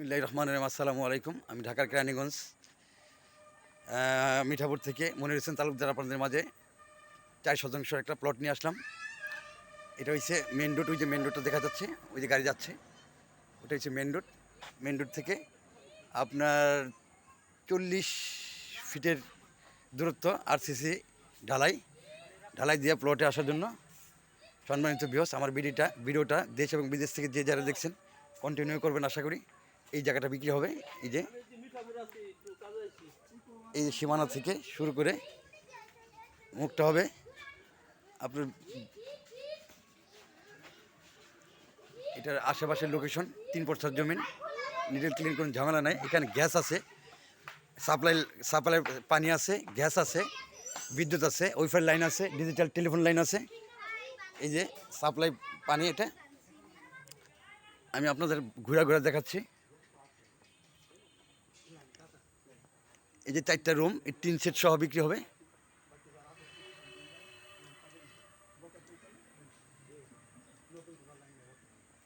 বিসমিল্লাহ রহমান রহিম। আসসালামু আলাইকুম। আমি ঢাকার কেরানীগঞ্জ মিঠাপুর থেকে মনির হোসেন তালুকদার আপনাদের মাঝে চার শতাংশ একটা প্লট নিয়ে আসলাম। এটা হচ্ছে মেন রোড ওই যে মেন রোডটা দেখা যাচ্ছে, ওই যে গাড়ি যাচ্ছে। ওটা হচ্ছে মেন রোড মেন রোড থেকে আপনার চল্লিশ ফিটের দূরত্ব আর আরসিসি ঢালাই। ঢালাই দিয়ে প্লটে আসার জন্য সম্মানিত বিহস আমার ভিডিওটা ভিডিওটা দেশ এবং বিদেশ থেকে যে যারা দেখছেন কন্টিনিউ করবেন আশা করি। এই জায়গাটা বিক্রি হবে, এই যে। এই সীমানা থেকে শুরু করে মুখটা হবে। আপনার এটার আশেপাশের লোকেশন তিন পর্সার জমিন নিডেল ক্লিন কোনো ঝামেলা নাই। এখানে গ্যাস আছে সাপ্লাই সাপ্লাই পানি আছে গ্যাস আছে, বিদ্যুৎ আছে ওয়াইফাই লাইন আছে ডিজিটাল টেলিফোন লাইন আছে। এই যে সাপ্লাই পানি এটা। আমি আপনাদের ঘুরা ঘুরা দেখাচ্ছি। এই যে চারটা রুম এই তিন সেট সহ বিক্রি হবে।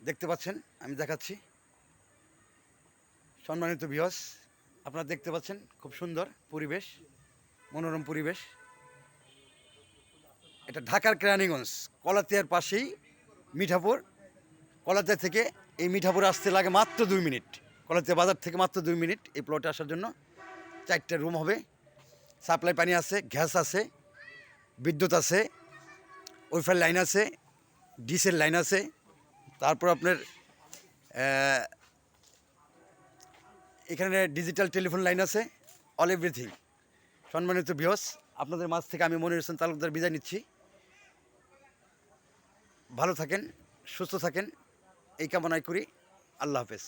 দেখতে পাচ্ছেন, আমি দেখাচ্ছি। সম্মানিত বিহস আপনারা দেখতে পাচ্ছেন, খুব সুন্দর পরিবেশ, মনোরম পরিবেশ। এটা ঢাকার কেরানীগঞ্জ, কলাতিয়ার পাশেই মিঠাপুর। কলাতিয়া থেকে এই মিঠাপুর আসতে লাগে মাত্র দুই মিনিট। কলাতিয়া বাজার থেকে মাত্র দুই মিনিট এই প্লটে আসার জন্য। চারটে রুম হবে। সাপ্লাই পানি আছে গ্যাস আছে, বিদ্যুৎ আছে ওয়াইফাই লাইন আছে ডিসেল লাইন আছে। তারপর আপনার এখানে ডিজিটাল টেলিফোন লাইন আছে অল এভরিথিং সম্মানিত বিহস আপনাদের মাঝ থেকে আমি মনির হোসেন তালুকদার বিদায় নিচ্ছি। ভালো থাকেন, সুস্থ থাকেন, এই কামনাই করি। আল্লাহ হাফেজ।